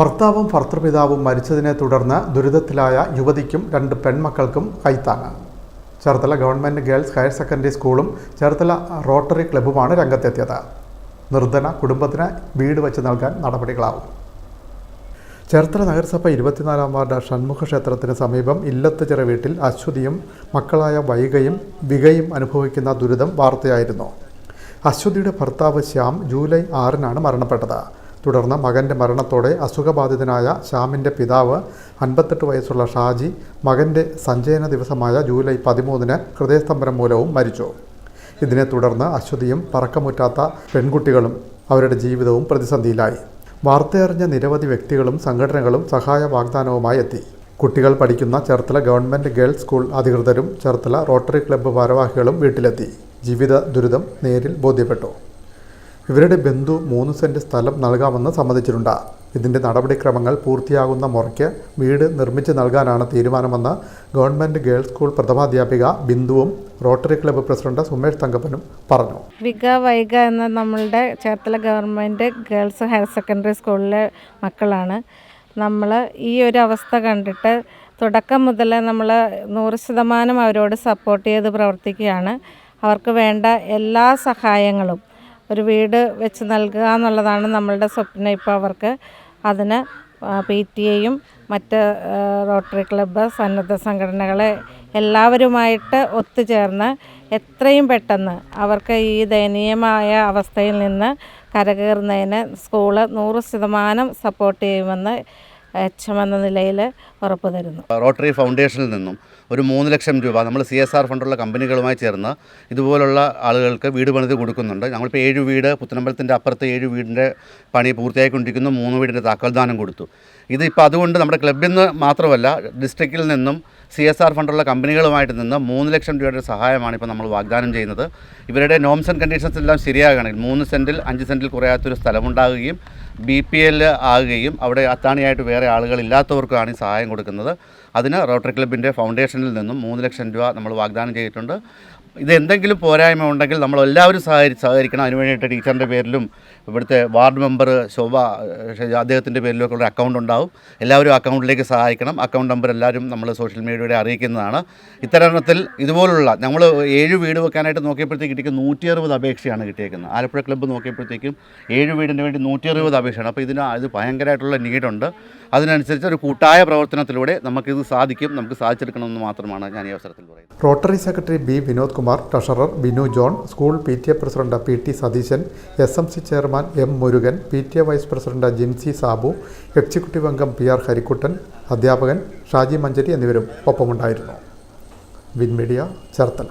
ഭർത്താവും ഭർത്തൃപിതാവും മരിച്ചതിനെ തുടർന്ന് ദുരിതത്തിലായ യുവതിക്കും രണ്ട് പെൺമക്കൾക്കും കൈത്താങ്ങ്. Cherthala government girls higher secondary സ്കൂളും ചേർത്തല റോട്ടറി ക്ലബ്ബുമാണ് രംഗത്തെത്തിയത്. നിർധന കുടുംബത്തിന് വീട് വെച്ച് നൽകാൻ നടപടികളാവും. ചേർത്തല നഗരസഭ ഇരുപത്തിനാലാം വാർഡ് ഷൺമുഖ ക്ഷേത്രത്തിന് സമീപം ഇല്ലത്ത് ചെറു വീട്ടിൽ അശ്വതിയും മക്കളായ വൈകയും വികയും അനുഭവിക്കുന്ന ദുരിതം വാർത്തയായിരുന്നു. അശ്വതിയുടെ ഭർത്താവ് ശ്യാം ജൂലൈ ആറിനാണ് മരണപ്പെട്ടത്. തുടർന്ന് മകന്റെ മരണത്തോടെ അസുഖബാധിതനായ ശ്യാമിന്റെ പിതാവ് അൻപത്തെട്ട് വയസ്സുള്ള ഷാജി മകന്റെ സഞ്ചയന ദിവസമായ ജൂലൈ പതിമൂന്നിന് ഹൃദയസ്തംഭനം മൂലവും മരിച്ചു. ഇതിനെ തുടർന്ന് അശ്വതിയും പറക്കമുറ്റാത്ത പെൺകുട്ടികളും അവരുടെ ജീവിതവും പ്രതിസന്ധിയിലായി. വാർത്തയറിഞ്ഞ നിരവധി വ്യക്തികളും സംഘടനകളും സഹായ വാഗ്ദാനവുമായി എത്തി. കുട്ടികൾ പഠിക്കുന്ന ചേർത്തല ഗവൺമെന്റ് ഗേൾസ് സ്കൂൾ അധികൃതരും ചേർത്തല റോട്ടറി ക്ലബ്ബ് ഭാരവാഹികളും വീട്ടിലെത്തി. ജീവിത ദുരിതം നേരിൽ ബോധ്യപ്പെട്ടു. ഇവരുടെ ബന്ധു മൂന്ന് സെന്റ് സ്ഥലം നൽകാമെന്ന് സമ്മതിച്ചിട്ടുണ്ട്. ഇതിന്റെ നടപടിക്രമങ്ങൾ പൂർത്തിയാകുന്ന മുറയ്ക്ക് വീട് നിർമ്മിച്ച് നൽകാനാണ് തീരുമാനമെന്ന് ഗവൺമെന്റ് ഗേൾസ് സ്കൂൾ പ്രഥമാധ്യാപിക ബിന്ദുവും റോട്ടറി ക്ലബ്ബ് പ്രസിഡന്റ് സുമേഷ് തങ്കപ്പനും പറഞ്ഞു. വിക വൈഗ എന്ന നമ്മളുടെ Cherthala government girls higher secondary സ്കൂളിലെ മക്കളാണ്. നമ്മൾ ഈ ഒരു അവസ്ഥ കണ്ടിട്ട് തുടക്കം മുതൽ നമ്മൾ നൂറ് ശതമാനം അവരോട് സപ്പോർട്ട് ചെയ്ത് പ്രവർത്തിക്കുകയാണ്. അവർക്ക് വേണ്ട എല്ലാ സഹായങ്ങളും ഒരു വീട് വെച്ച് നൽകുക എന്നുള്ളതാണ് നമ്മളുടെ സ്വപ്നം. ഇപ്പോൾ അവർക്ക് അതിന് പി ടി എയും മറ്റ് റോട്ടറി ക്ലബ്ബ് സന്നദ്ധ സംഘടനകളെ എല്ലാവരുമായിട്ട് ഒത്തുചേർന്ന് എത്രയും പെട്ടെന്ന് അവർക്ക് ഈ ദയനീയമായ അവസ്ഥയിൽ നിന്ന് കരകയറുന്നതിന് സ്കൂൾ നൂറ് ശതമാനം സപ്പോർട്ട് ചെയ്യുമെന്ന് എച്ച് എം എന്ന നിലയിൽ ഉറപ്പ് തരുന്നു. റോട്ടറി ഫൗണ്ടേഷനിൽ നിന്നും ഒരു മൂന്ന് ലക്ഷം രൂപ നമ്മൾ സി എസ് ആർ ഫണ്ടുള്ള കമ്പനികളുമായി ചേർന്ന് ഇതുപോലുള്ള ആളുകൾക്ക് വീട് പണിത് കൊടുക്കുന്നുണ്ട്. ഞങ്ങളിപ്പോൾ ഏഴ് വീട് പുത്തനമ്പലത്തിന്റെ അപ്പുറത്ത് ഏഴ് വീടിന്റെ പണി പൂർത്തിയായിക്കൊണ്ടിരിക്കുന്നു. മൂന്ന് വീടിന്റെ താക്കോൽദാനം കൊടുത്തു. ഇത് ഇപ്പോൾ അതുകൊണ്ട് നമ്മുടെ ക്ലബിൽ നിന്ന് മാത്രമല്ല ഡിസ്ട്രിക്റ്റിൽ നിന്നും സി എസ് ആർ ഫണ്ടുള്ള കമ്പനികളുമായിട്ട് നിന്ന് മൂന്ന് ലക്ഷം രൂപയുടെ സഹായമാണ് ഇപ്പോൾ നമ്മൾ വാഗ്ദാനം ചെയ്യുന്നത്. ഇവരുടെ നോംസ് ആൻഡ് കണ്ടീഷൻസ് എല്ലാം ശരിയാകണമെങ്കിൽ മൂന്ന് സെന്റിൽ അഞ്ച് സെന്റിൽ കുറയാത്തൊരു സ്ഥലമുണ്ടാകുകയും ബി പി എൽ ആകുകയും അവിടെ അത്താണിയായിട്ട് വേറെ ആളുകളില്ലാത്തവർക്കാണ് ഈ സഹായം കൊടുക്കുന്നത്. അതിന് റോട്ടറി ക്ലബിന്റെ ഫൗണ്ടേഷനിൽ നിന്നും മൂന്ന് ലക്ഷം രൂപ നമ്മൾ വാഗ്ദാനം ചെയ്തിട്ടുണ്ട്. ഇത് എന്തെങ്കിലും പോരായ്മ ഉണ്ടെങ്കിൽ നമ്മൾ എല്ലാവരും സഹകരി സഹകരിക്കണം. അതിന് വേണ്ടിയിട്ട് ടീച്ചറിന്റെ പേരിലും ഇവിടുത്തെ വാർഡ് മെമ്പർ ശോഭ അദ്ദേഹത്തിന്റെ അദ്ദേഹത്തിന്റെ പേരിലൊക്കെ ഒരു അക്കൗണ്ട് ഉണ്ടാവും. എല്ലാവരും അക്കൗണ്ടിലേക്ക് സഹായിക്കണം. അക്കൗണ്ട് നമ്പർ എല്ലാവരും നമ്മൾ സോഷ്യൽ മീഡിയയുടെ അറിയിക്കുന്നതാണ്. ഇത്തരത്തിൽ ഇതുപോലുള്ള നമ്മൾ ഏഴ് വീട് വെക്കാനായിട്ട് നോക്കിയപ്പോഴത്തേക്ക് കിട്ടിയ നൂറ്റി അറുപത് അപേക്ഷയാണ് കിട്ടിയേക്കുന്നത്. ആലപ്പുഴ ക്ലബ്ബ് നോക്കിയപ്പോഴത്തേക്കും ഏഴ് വീടിന് വേണ്ടി നൂറ്റി അറുപത് അപേക്ഷയാണ്. അപ്പോൾ ഇതിന് ഇത് ഭയങ്കരമായിട്ടുള്ള നീഡുണ്ട്. അതിനനുസരിച്ച് ഒരു കൂട്ടായ പ്രവർത്തനത്തിലൂടെ നമുക്കിത് സാധിക്കും നമുക്ക് സാധിച്ചെടുക്കണമെന്ന് മാത്രമാണ് ഞാൻ ഈ അവസരത്തിൽ പറയുന്നത്. Rotary secretary B Vinod Kumar treasurer Binu John school P T A president P T Satheesan S M C chairman M Murugan P T A vice president Jincy Sabu executive അംഗം പി ആർ ഹരിക്കുട്ടൻ അധ്യാപകൻ ഷാജി മഞ്ചരി എന്നിവരും ഒപ്പമുണ്ടായിരുന്നു. Win media Cherthala.